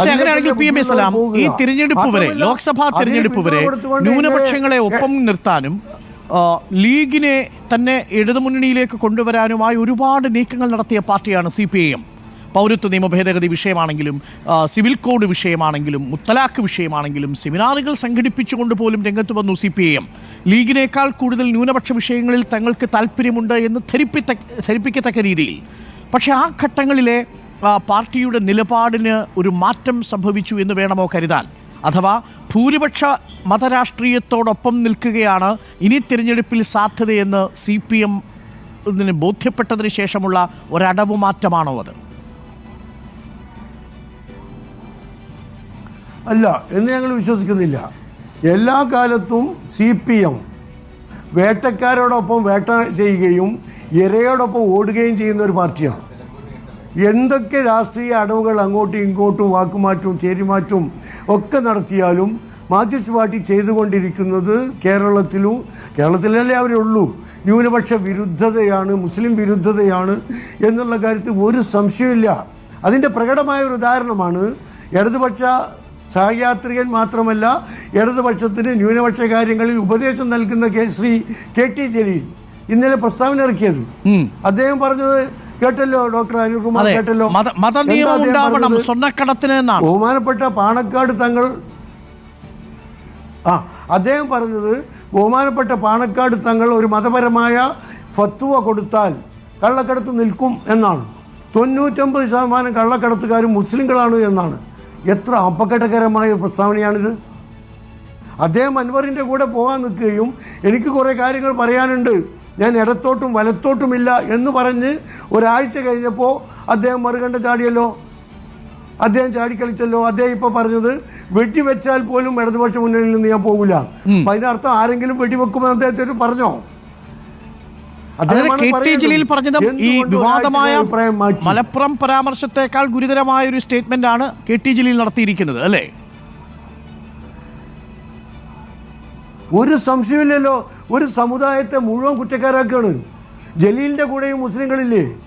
പക്ഷേ അങ്ങനെയാണെങ്കിൽ P M A സലാം ഈ തിരഞ്ഞെടുപ്പ് വരെ ലോക്സഭാ തിരഞ്ഞെടുപ്പ് വരെ ന്യൂനപക്ഷങ്ങളെ ഒപ്പം നിർത്താനും ലീഗിനെ തന്നെ ഇടതുമുന്നണിയിലേക്ക് കൊണ്ടുവരാനുമായി ഒരുപാട് നീക്കങ്ങൾ നടത്തിയ പാർട്ടിയാണ് സി പി ഐ എം. പൗരത്വ നിയമ ഭേദഗതി വിഷയമാണെങ്കിലും സിവിൽ കോഡ് വിഷയമാണെങ്കിലും മുത്തലാഖ് വിഷയമാണെങ്കിലും സെമിനാറുകൾ സംഘടിപ്പിച്ചുകൊണ്ട് പോലും രംഗത്ത് വന്നു സി പി ഐ എം. ലീഗിനേക്കാൾ കൂടുതൽ ന്യൂനപക്ഷ വിഷയങ്ങളിൽ തങ്ങൾക്ക് താല്പര്യമുണ്ട് എന്ന് ധരിപ്പിത്ത ധരിപ്പിക്കത്തക്ക രീതിയിൽ. പക്ഷേ ആ ഘട്ടങ്ങളിലെ പാർട്ടിയുടെ നിലപാടിന് ഒരു മാറ്റം സംഭവിച്ചു എന്ന് വേണമോ കരുതാൻ? അഥവാ ഭൂരിപക്ഷ മതരാഷ്ട്രീയത്തോടൊപ്പം നിൽക്കുകയാണ് ഇനി തിരഞ്ഞെടുപ്പിൽ സാധ്യതയെന്ന് സി പി എം ബോധ്യപ്പെട്ടതിന് ശേഷമുള്ള ഒരടവ് മാറ്റമാണോ അത്? അല്ല എന്ന് ഞങ്ങൾ വിശ്വസിക്കുന്നില്ല. എല്ലാ കാലത്തും സി പി എം വേട്ടക്കാരോടൊപ്പം വേട്ട ചെയ്യുകയും ഇരയോടൊപ്പം ഓടുകയും ചെയ്യുന്ന ഒരു പാർട്ടിയാണ്. എന്തൊക്കെ രാഷ്ട്രീയ അടവുകൾ അങ്ങോട്ടും ഇങ്ങോട്ടും വാക്കുമാറ്റവും ചേരിമാറ്റവും ഒക്കെ നടത്തിയാലും മാർക്സിസ്റ്റ് പാർട്ടി ചെയ്തുകൊണ്ടിരിക്കുന്നത് കേരളത്തിലും കേരളത്തിലല്ലേ അവരുള്ളൂ ന്യൂനപക്ഷ വിരുദ്ധതയാണ് മുസ്ലിം വിരുദ്ധതയാണ് എന്നുള്ള കാര്യത്തിൽ ഒരു സംശയമില്ല അതിന്റെ പ്രകടമായ ഒരു ഉദാഹരണമാണ് ഇടതുപക്ഷ സഹയാത്രികൻ മാത്രമല്ല ഇടതുപക്ഷത്തിന് ന്യൂനപക്ഷ കാര്യങ്ങളിൽ ഉപദേശം നൽകുന്ന K Sri K T Jaleel ഇന്നലെ പ്രസ്താവന ഇറക്കിയത്. അദ്ദേഹം പറഞ്ഞത് കേട്ടല്ലോ ഡോക്ടർ അനിൽകുമാർ കേട്ടല്ലോ? മതനിയമം സ്വർണക്കടത്തിന് ബഹുമാനപ്പെട്ട പാണക്കാട് തങ്ങൾ ആ അദ്ദേഹം പറഞ്ഞത് ബഹുമാനപ്പെട്ട പാണക്കാട് തങ്ങൾ ഒരു മതപരമായ ഫത്വ കൊടുത്താൽ കള്ളക്കടത്ത് നിൽക്കും എന്നാണ്. തൊണ്ണൂറ്റൊമ്പത് ശതമാനം കള്ളക്കടത്തുകാരും മുസ്ലിങ്ങളാണ് എന്നാണ്. എത്ര അപകടകരമായ പ്രസ്താവനയാണിത്. അദ്ദേഹം അൻവറിന്റെ കൂടെ പോകാൻ നിൽക്കുകയും എനിക്ക് കുറേ കാര്യങ്ങൾ പറയാനുണ്ട്. ഞാൻ ഇടത്തോട്ടും വലത്തോട്ടുമില്ല എന്ന് പറഞ്ഞ് ഒരാഴ്ച കഴിഞ്ഞപ്പോൾ അദ്ദേഹം മറുകണ്ട ചാടിയല്ലോ. അദ്ദേഹം ചാടിക്കളിച്ചല്ലോ. അദ്ദേഹം ഇപ്പൊ പറഞ്ഞത് വെടിവെച്ചാൽ പോലും ഇടതുപക്ഷ മുന്നണിയിൽ നിന്ന് ഞാൻ പോകില്ല അതിനർത്ഥം ആരെങ്കിലും വെടിവെക്കുമെന്ന് അദ്ദേഹത്തിന് പറഞ്ഞോ? ഈ വിവാദമായ? മലപ്പുറം പരാമർശത്തെക്കാൾ ഗുരുതരമായ ഒരു സ്റ്റേറ്റ്മെന്റ് ആണ് കെ ടി ജലീൽ നടത്തിയിരിക്കുന്നത് അല്ലേ? ഒരു സംശയമില്ലല്ലോ. ഒരു സമുദായത്തെ മുഴുവൻ കുറ്റക്കാരാക്കുകയാണ്. ജലീലിന്റെ കൂടെയും മുസ്ലിങ്ങളില്ലേ?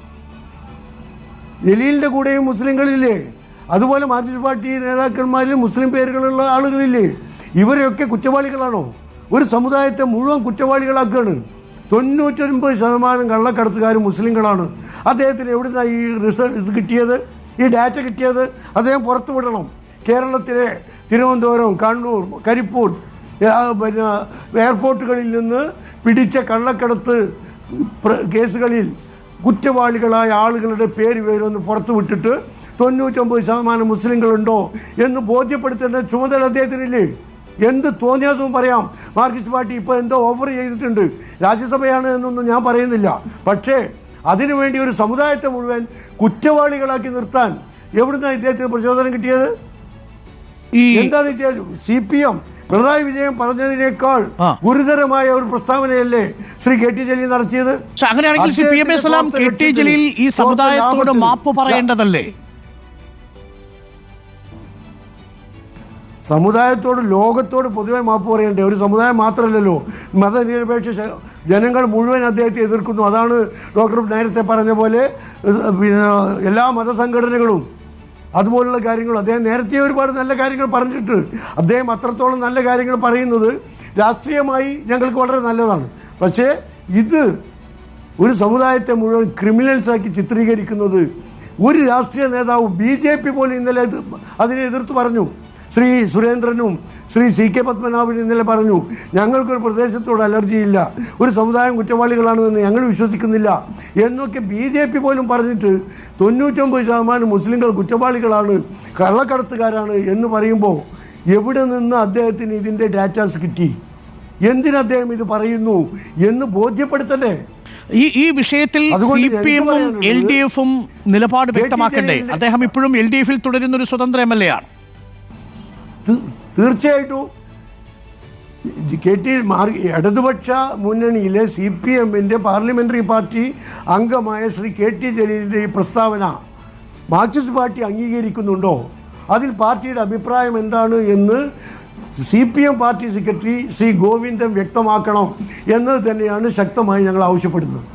ജലീലിന്റെ കൂടെയും മുസ്ലിങ്ങളില്ലേ? അതുപോലെ മാർക്സിസ്റ്റ് പാർട്ടി നേതാക്കന്മാരിൽ മുസ്ലിം പേരുകളുള്ള ആളുകളില്ലേ? ഇവരെയൊക്കെ കുറ്റവാളികളാണോ? ഒരു സമുദായത്തെ മുഴുവൻ കുറ്റവാളികളാക്കുകയാണ്. തൊണ്ണൂറ്റൊൻപത് ശതമാനം കള്ളക്കടത്തുകാർ മുസ്ലിങ്ങളാണ്. അദ്ദേഹത്തിന് എവിടുന്നാണ് ഈ റിസൾട്ട് ഇത് കിട്ടിയത്? ഈ ഡാറ്റ കിട്ടിയത്? അദ്ദേഹം പുറത്തുവിടണം. കേരളത്തിലെ തിരുവനന്തപുരം കണ്ണൂർ കരിപ്പൂർ പിന്നെ എയർപോർട്ടുകളിൽ നിന്ന് പിടിച്ച കള്ളക്കടത്ത് കേസുകളിൽ കുറ്റവാളികളായ ആളുകളുടെ പേര് വിവരമൊന്ന് പുറത്തു വിട്ടിട്ട് തൊണ്ണൂറ്റൊമ്പത് ശതമാനം മുസ്ലിങ്ങളുണ്ടോ എന്ന് ബോധ്യപ്പെടുത്തേണ്ട ചുമതല അദ്ദേഹത്തിനില്ലേ? എന്ത് തോന്നിയാസവും പറയാം. മാർക്സിസ്റ്റ് പാർട്ടി ഇപ്പോൾ എന്തോ ഓഫർ ചെയ്തിട്ടുണ്ട്. രാജ്യസഭയാണ് എന്നൊന്നും ഞാൻ പറയുന്നില്ല. പക്ഷേ അതിനുവേണ്ടി ഒരു സമുദായത്തെ മുഴുവൻ കുറ്റവാളികളാക്കി നിർത്താൻ എവിടുന്നാണ് ഇദ്ദേഹത്തിന് പ്രചോദനം കിട്ടിയത്? ഈ എന്താണ് C P M Pinarayi Vijayan പറഞ്ഞതിനേക്കാൾ ഗുരുതരമായ ഒരു പ്രസ്താവനയല്ലേ ശ്രീ കെ ടി ജലീൽ നടത്തിയത്? പക്ഷെ അങ്ങനെയാണെങ്കിൽ Sri P M A Salam K T Jaleel ഈ സമുദായത്തോട് മാപ്പ് പറയേണ്ടതല്ലേ? സമുദായത്തോട് ലോകത്തോട് പൊതുവെ മാപ്പ് പറയണ്ടേ? ഒരു സമുദായം മാത്രമല്ലല്ലോ. മതനിരപേക്ഷ ജനങ്ങൾ മുഴുവൻ അദ്ദേഹത്തെ എതിർക്കുന്നു. അതാണ് ഡോക്ടർ നേരത്തെ പറഞ്ഞ പോലെ പിന്നെ എല്ലാ മതസംഘടനകളും അതുപോലുള്ള കാര്യങ്ങൾ അദ്ദേഹം നേരത്തെ ഒരുപാട് നല്ല കാര്യങ്ങൾ പറഞ്ഞിട്ട് അദ്ദേഹം അത്രത്തോളം നല്ല കാര്യങ്ങൾ പറയുന്നത് രാഷ്ട്രീയമായി ഞങ്ങൾക്ക് വളരെ നല്ലതാണ്. പക്ഷേ ഇത് ഒരു സമുദായത്തെ മുഴുവൻ ക്രിമിനൽസാക്കി ചിത്രീകരിക്കുന്നത് ഒരു രാഷ്ട്രീയ നേതാവ് ബി ജെ പി പോലും ഇന്നലെ അതിനെ എതിർത്ത് പറഞ്ഞു. ശ്രീ സുരേന്ദ്രനും ശ്രീ സി കെ പത്മനാഭനും ഇന്നലെ പറഞ്ഞു ഞങ്ങൾക്കൊരു പ്രദേശത്തോട് അലർജിയില്ല ഒരു സമുദായം കുറ്റവാളികളാണെന്ന് ഞങ്ങൾ വിശ്വസിക്കുന്നില്ല. എന്നൊക്കെ ബി ജെ പി പോലും പറഞ്ഞിട്ട് തൊണ്ണൂറ്റൊമ്പത് ശതമാനം മുസ്ലിങ്ങൾ കുറ്റവാളികളാണ് കള്ളക്കടത്തുകാരാണ് എന്ന് പറയുമ്പോൾ എവിടെ നിന്ന് അദ്ദേഹത്തിന് ഇതിന്റെ ഡാറ്റാസ് കിട്ടി? എന്തിന് അദ്ദേഹം ഇത് പറയുന്നു എന്ന് ബോധ്യപ്പെടുത്തണ്ടേ? ഈ ഈ വിഷയത്തിൽ സി പി എമ്മും എൽ ഡി എഫും നിലപാട് വ്യക്തമാക്കണ്ടേ? അദ്ദേഹം ഇപ്പോഴും എൽ ഡി എഫിൽ തുടരുന്ന ഒരു സ്വതന്ത്ര എം എൽ എ ആണ്. തീർച്ചയായിട്ടും കെ ടി മാർ ഇടതുപക്ഷ മുന്നണിയിലെ സി പി എമ്മിന്റെ പാർലമെന്ററി പാർട്ടി അംഗമായ ശ്രീ കെ ടി ജലീലിന്റെ ഈ പ്രസ്താവന മാർക്സിസ്റ്റ് പാർട്ടി അംഗീകരിക്കുന്നുണ്ടോ? അതിൽ പാർട്ടിയുടെ അഭിപ്രായം എന്താണ് എന്ന് C P M party secretary Sri Govindan വ്യക്തമാക്കണം എന്നത് തന്നെയാണ് ശക്തമായി ഞങ്ങൾ ആവശ്യപ്പെടുന്നത്.